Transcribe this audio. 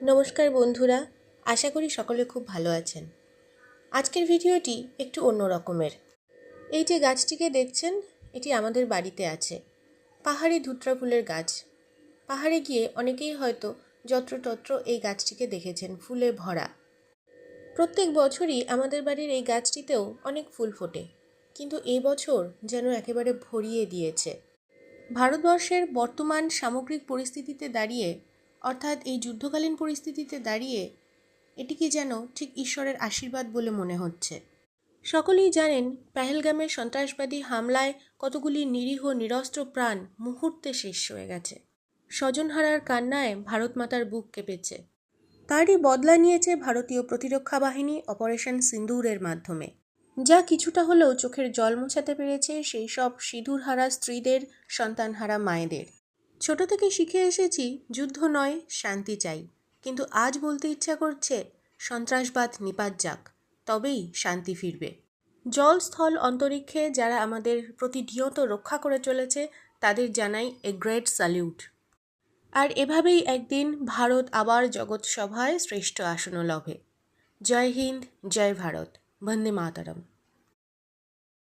নমস্কার বন্ধুরা, আশা করি সকলে খুব ভালো আছেন। আজকের ভিডিওটি একটু অন্য রকমের। এই যে গাছটিকে দেখছেন, এটি আমাদের বাড়িতে আছে। পাহাড়ি ধুত্রা ফুলের গাছ। পাহাড়ে গিয়ে অনেকেই হয়তো যত্রতত্র এই গাছটিকে দেখেছেন, ফুলে ভরা। প্রত্যেক বছরই আমাদের বাড়ির এই গাছটিতেও অনেক ফুল ফোটে। কিন্তু এই বছর যেন একেবারে ভরিয়ে দিয়েছে। ভারতবর্ষের বর্তমান সামগ্রিক পরিস্থিতিতে দাঁড়িয়ে অর্থাৎ এই যুদ্ধকালীন পরিস্থিতিতে দাঁড়িয়ে এটিকে যেন ঠিক ঈশ্বরের আশীর্বাদ বলে মনে হচ্ছে। সকলেই জানেন পেহেলগামের সন্ত্রাসবাদী হামলায় কতগুলি নিরীহ নিরস্ত্র প্রাণ মুহূর্তে শেষ হয়ে গেছে। স্বজনহারার কান্নায় ভারত মাতার বুক কেঁপেছে। তারই বদলা নিয়েছে ভারতীয় প্রতিরক্ষা বাহিনী অপারেশন সিন্দুরের মাধ্যমে। যা কিছুটা হলেও চোখের জল মোছাতে পেরেছে সেই সব সিঁদুরহারা স্ত্রীদের, সন্তানহারা মায়েদের। ছোট থেকে শিখে এসেছি, যুদ্ধ নয়, শান্তি চাই। কিন্তু আজ বলতে ইচ্ছা করছে, সন্ত্রাসবাদ নিপাত যাক, তবেই শান্তি ফিরবে। জল স্থল অন্তরিক্ষে যারা আমাদের প্রতিনিয়ত রক্ষা করে চলেছে, তাদের জানাই এ গ্রেট স্যালিউট। আর এভাবেই একদিন ভারত আবার জগৎ সভায় শ্রেষ্ঠ আসন লভে। জয় হিন্দ, জয় ভারত, বন্দে মাতারম।